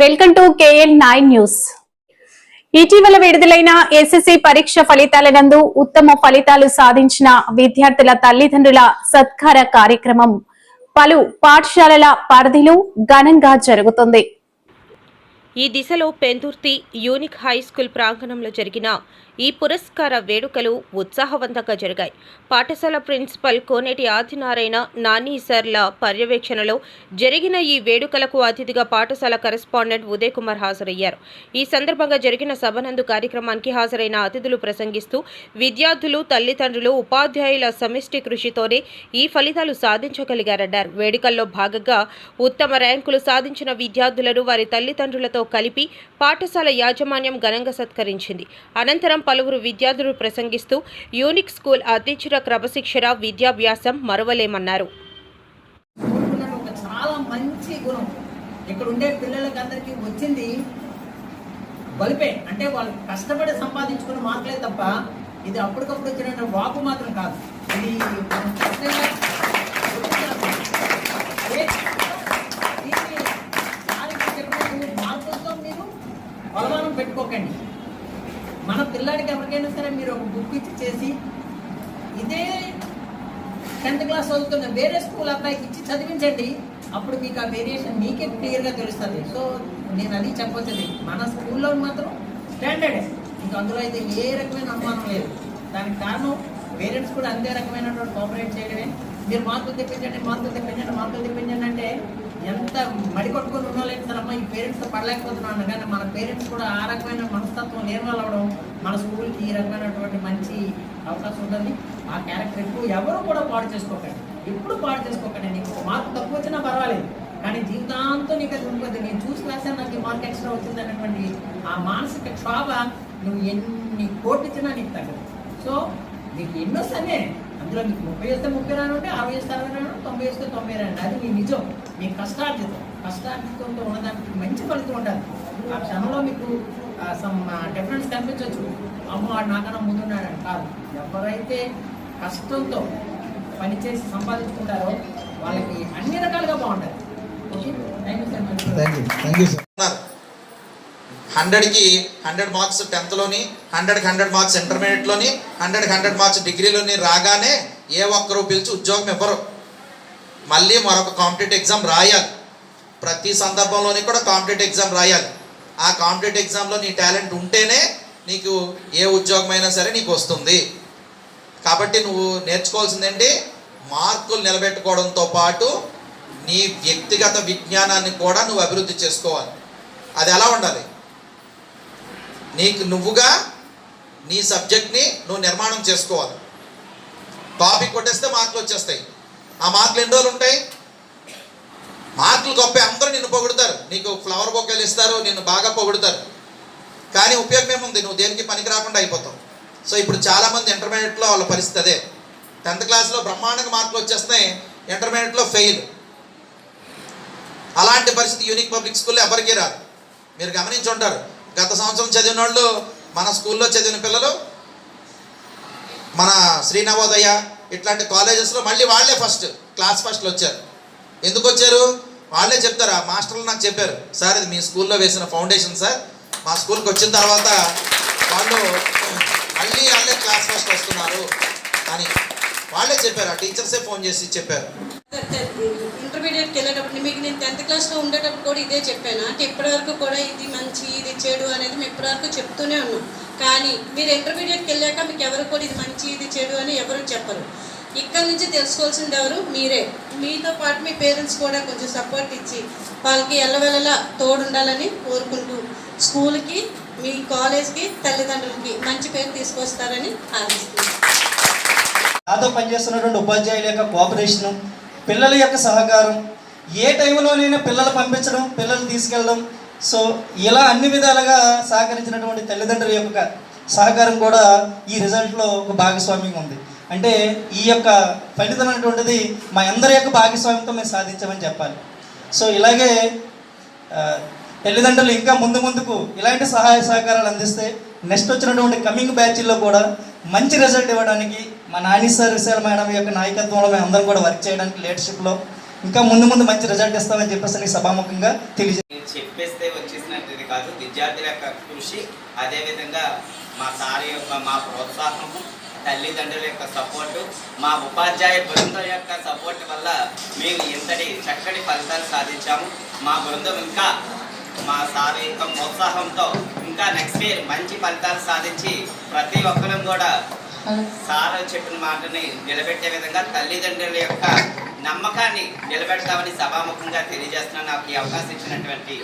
Welcome to KN nine news. ఇటీవల విడుదలైన SSC పరీక్ష ఫలితాల నందు ఉత్తమ ఫలితాలు సాధించిన విద్యార్థుల తల్లిదండ్రుల సత్కార కార్యక్రమం. పలు పాఠశాలల పరిధిలో ఘనంగా జరుగుతుంది. ఈ దిశలో పెందుర్తి యూనిక్ హై స్కూల్ ప్రాంగణంలో జరిగిన ఈ పురస్కార వేడుకలు ఉత్సాహవంతంగా జరిగాయి. పాఠశాల ప్రిన్సిపల్ కోనేటి ఆదినారాయణ నాని సర్ల పర్యవేక్షణలో జరిగిన ఈ వేడుకలకు అతిథిగా పాఠశాల కరెస్పాండెంట్ ఉదయ్ కుమార్ హాజరయ్యారు. ఈ సందర్భంగా జరిగిన సభనందు కార్యక్రమానికి హాజరైన అతిథులు ప్రసంగిస్తూ విద్యార్థులు తల్లిదండ్రులు ఉపాధ్యాయుల సమిష్టి కృషితోనే ఈ ఫలితాలు సాధించగలిగారన్నారు. వేడుకల్లో భాగంగా ఉత్తమ ర్యాంకులు సాధించిన విద్యార్థులను వారి తల్లిదండ్రులతో కలిపి పాఠశాల యాజమాన్యం ఘనంగా సత్కరించింది. అనంతరం పలువురు విద్యార్థులు ప్రసంగిస్తూ యూనిక్ స్కూల్ అధ్యక్షుల క్రమశిక్షణ విద్యాభ్యాసం మరువలేమన్నారు. ఇక్కడ ఉండే పిల్లలకి వచ్చింది బలిపే. అంటే వాళ్ళు కష్టపడి సంపాదించుకున్న మార్కులే తప్ప ఇది అప్పటికప్పుడు వచ్చిన వాపు మాత్రం కాదు. ఇది మనం ఖచ్చితంగా ఏ- దీన్ని దానికి చెప్పినట్టు మార్కులతో మీరు కొలమానం పెట్టుకోకండి మన పిల్లాడికి ఎవరికైనా సరే మీరు ఒక బుక్ ఇచ్చి చేసి ఇదే టెన్త్ క్లాస్ చదువుతున్న వేరే స్కూల్ అబ్బాయికి ఇచ్చి చదివించండి. అప్పుడు మీకు ఆ వేరియేషన్ మీకే క్లియర్గా తెలుస్తుంది. సో నేను అది చెప్పొచ్చేది. మన స్కూల్లో మాత్రం స్టాండర్డే ఇంకా అందులో అయితే ఏ రకమైన అనుమానం లేదు. దానికి కారణం పేరెంట్స్ కూడా అంతే రకమైనటువంటి కోఆపరేట్ చేయడమే. మీరు మార్కులు తెప్పించండి మార్కులు తెప్పించండి మార్కులు తెప్పించండి అంటే ఎంత మడి కొట్టుకొని ఉండలేదు సార్ పడలేకపోతున్నాను కానీ మన పేరెంట్స్ కూడా ఆ రకమైన మనస్తత్వం నిర్మలవడం మన స్కూల్కి ఈ రకమైనటువంటి మంచి అవకాశం ఉంటుంది. ఆ క్యారెక్టర్ ఎక్కువ ఎవరు కూడా పాడు చేసుకోకండి. ఎప్పుడు పాడు చేసుకోకండి. నీకు మార్క్ తక్కువ వచ్చినా పర్వాలేదు. కానీ జీవితాంతం నీకు అది ఉంటుంది. నేను చూసి రాశాను నాకు ఈ మార్క్ ఎక్స్ట్రా వచ్చింది అనేటువంటి ఆ మానసిక క్షోభ నువ్వు ఎన్ని కోట్లు ఇచ్చినా నీకు తగ్గదు. సో నీకు ఎన్నో సరే అందులో నీకు ముప్పై వస్తే ముప్పై రాను అంటే అరవై వస్తే అరవై రాను తొంభై వస్తే తొంభై రాను అది నీ నిజం. నీ కష్టార్జితం. కష్టార్జితంతో ఉన్నదానికి మంచి ఫలితం ఉంటుంది ఆ క్షణంలో మీకు సమ్ డిఫరెన్స్ కనిపించవచ్చు అమ్మ వాడు నాకన్నా ముందున్నాడని కాదు. ఎవరైతే కష్టంతో పనిచేసి సంపాదించుకుంటారో వాళ్ళకి అన్ని రకాలుగా బాగుంటుంది okay? Thank you sir thank you thank you sir హండ్రెడ్కి హండ్రెడ్ మార్క్స్ టెన్త్లోని హండ్రెడ్కి హండ్రెడ్ మార్క్స్ ఇంటర్మీడియట్లోని హండ్రెడ్కి హండ్రెడ్ మార్క్స్ డిగ్రీలోని రాగానే ఏ ఒక్కరు పిలిచి ఉద్యోగం ఇవ్వరు. మళ్ళీ మరొక కాంపిటేటివ్ ఎగ్జామ్ రాయాలి. ప్రతి సందర్భంలోని కూడా కాంపిటేటివ్ ఎగ్జామ్ రాయాలి. ఆ కాంపిటేటివ్ ఎగ్జామ్లో నీ టాలెంట్ ఉంటేనే నీకు ఏ ఉద్యోగం అయినా సరే నీకు వస్తుంది. కాబట్టి నువ్వు నేర్చుకోవాల్సిందేంటి? మార్కులు నిలబెట్టుకోవడంతో పాటు నీ వ్యక్తిగత విజ్ఞానాన్ని కూడా నువ్వు అభివృద్ధి చేసుకోవాలి. అది ఎలా ఉండాలి? నీకు నువ్వుగా నీ సబ్జెక్ట్ని నువ్వు నిర్మాణం చేసుకోవాలి. టాపిక్ కొట్టేస్తే మార్కులు వచ్చేస్తాయి. ఆ మార్కులు ఎన్ని రోజులు ఉంటాయి? మార్కులు గొప్ప అందరూ నిన్ను పొగుడతారు. నీకు ఫ్లవర్ బొక్కలు ఇస్తారు నిన్ను బాగా పొగుడతారు. కానీ ఉపయోగం ఏముంది? నువ్వు దేనికి పనికి రాకుండా అయిపోతావు. సో ఇప్పుడు చాలామంది ఇంటర్మీడియట్లో వాళ్ళ పరిస్థితి అదే. టెన్త్ క్లాస్లో బ్రహ్మాండంగా మార్కులు వచ్చేస్తాయి ఇంటర్మీడియట్లో ఫెయిల్ అలాంటి పరిస్థితి యూనిక్ పబ్లిక్ స్కూల్లో ఎవరికీ రాదు. మీరు గమనించి ఉంటారు గత సంవత్సరం చదివిన వాళ్ళు మన స్కూల్లో చదివిన పిల్లలు మన శ్రీ నవోదయ ఇట్లాంటి కాలేజెస్లో మళ్ళీ వాళ్ళే ఫస్ట్ క్లాస్ ఫస్ట్లో వచ్చారు. ఎందుకు వచ్చారు? వాళ్ళే చెప్తారు? ఆ మాస్టర్లు నాకు చెప్పారు. సార్ ఇది మీ స్కూల్లో వేసిన ఫౌండేషన్ సార్. మా స్కూల్కి వచ్చిన తర్వాత వాళ్ళు మళ్ళీ వాళ్ళే క్లాస్ ఫస్ట్ వస్తున్నారు. అని వాళ్ళే చెప్పారు ఆ టీచర్సే ఫోన్ చేసి చెప్పారు. ఇంటర్మీడియట్కి వెళ్ళేటప్పుడు మీకు నేను టెన్త్ క్లాస్లో ఉండేటప్పుడు కూడా ఇదే చెప్పాను. అంటే ఇప్పటివరకు కూడా ఇది మంచి ఇది చెడు అనేది మేము ఇప్పటివరకు చెప్తూనే ఉన్నాం. కానీ మీరు ఇంటర్మీడియట్కి వెళ్ళాక మీకు ఎవరు కూడా ఇది మంచి ఇది చెడు అని ఎవరు చెప్పరు. ఇక్కడ నుంచి తెలుసుకోవాల్సింది ఎవరు? మీరే. మీతో పాటు మీ పేరెంట్స్ కూడా కొంచెం సపోర్ట్ ఇచ్చి వాళ్ళకి ఎల్లవెల్లలా తోడుండాలని కోరుకుంటూ స్కూల్కి మీ కాలేజ్కి తల్లిదండ్రులకి మంచి పేరు తీసుకొస్తారని ఆశిస్తున్నాను నాతో పనిచేస్తున్నటువంటి ఉపాధ్యాయుల యొక్క కోఆపరేషన్ పిల్లల యొక్క సహకారం ఏ టైంలోనైనా పిల్లలు పంపించడం పిల్లలు తీసుకెళ్ళడం సో ఇలా అన్ని విధాలుగా సహకరించినటువంటి తల్లిదండ్రుల యొక్క సహకారం కూడా ఈ రిజల్ట్లో ఒక భాగస్వామ్యం ఉంది. అంటే ఈ యొక్క ఫలితం అనేటువంటిది మా అందరి యొక్క భాగస్వామ్యంతో మేము సాధించామని చెప్పాలి. సో ఇలాగే తల్లిదండ్రులు ఇంకా ముందు ముందుకు ఇలాంటి సహాయ సహకారాలు అందిస్తే నెక్స్ట్ వచ్చినటువంటి కమింగ్ బ్యాచ్ల్లో కూడా మంచి రిజల్ట్ ఇవ్వడానికి మా నాని సార్ విశాల మేడం యొక్క నాయకత్వంలో మేము అందరం కూడా వర్క్ చేయడానికి లీడర్షిప్లో ఇంకా ముందు ముందు మంచి రిజల్ట్ ఇస్తామని చెప్పేసి నీకు సభాముఖంగా తెలియజే చెప్పేస్తే వచ్చేసినది కాదు. విద్యార్థుల యొక్క కృషి అదేవిధంగా మా సార్ యొక్క మా ప్రోత్సాహము తల్లిదండ్రుల యొక్క సపోర్టు మా ఉపాధ్యాయ బృందం యొక్క సపోర్ట్ వల్ల మేము ఇంతటి చక్కటి ఫలితాలు సాధించాము. మా బృందం ఇంకా మా సార్ యొక్క ప్రోత్సాహంతో ఇంకా నెక్స్ట్ ఇయర్ మంచి ఫలితాలు సాధించి ప్రతి ఒక్కరం కూడా సార్ చెప్పిన మాటని నిలబెట్టే విధంగా తల్లిదండ్రుల యొక్క నమ్మకాన్ని నిలబెడతామని సభాముఖంగా తెలియజేస్తున్నాను. నాకు ఈ అవకాశం ఇచ్చినటువంటి